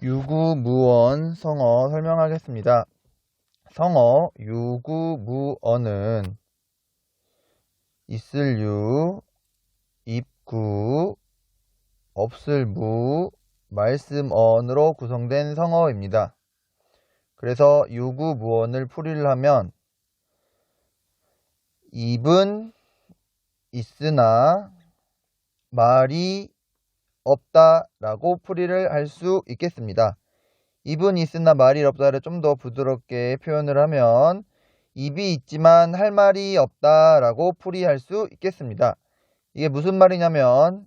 유구무언 성어 설명하겠습니다. 성어 유구무언은 있을 유, 입구, 없을 무, 말씀언으로 구성된 성어입니다. 그래서 유구무언을 풀이를 하면 입은 있으나 말이 없다라고 풀이를 할 수 있겠습니다. 입은 있으나 말이 없다를 좀 더 부드럽게 표현을 하면 입이 있지만 할 말이 없다라고 풀이할 수 있겠습니다. 이게 무슨 말이냐면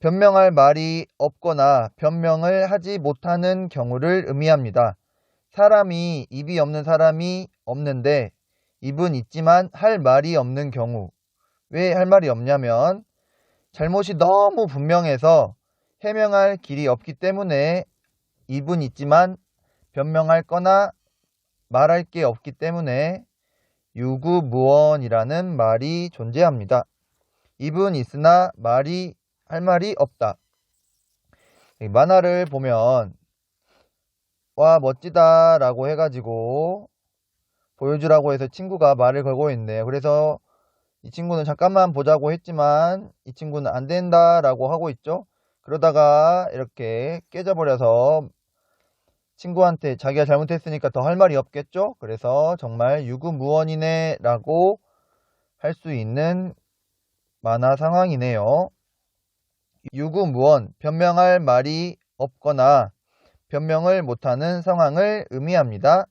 변명할 말이 없거나 변명을 하지 못하는 경우를 의미합니다. 사람이 입이 없는 사람이 없는데 입은 있지만 할 말이 없는 경우 왜 할 말이 없냐면 잘못이 너무 분명해서 해명할 길이 없기 때문에 입은 있지만 변명할 거나 말할 게 없기 때문에 유구무언이라는 말이 존재합니다. 입은 있으나 말이 할 말이 없다. 이 만화를 보면 와 멋지다 라고 해가지고 보여주라고 해서 친구가 말을 걸고 있네요. 그래서 이 친구는 잠깐만 보자고 했지만 이 친구는 안 된다라고 하고 있죠. 그러다가 이렇게 깨져버려서 친구한테 자기가 잘못했으니까 더 할 말이 없겠죠. 그래서 정말 유구무원이네 라고 할 수 있는 만화 상황이네요. 유구무원, 변명할 말이 없거나 변명을 못하는 상황을 의미합니다.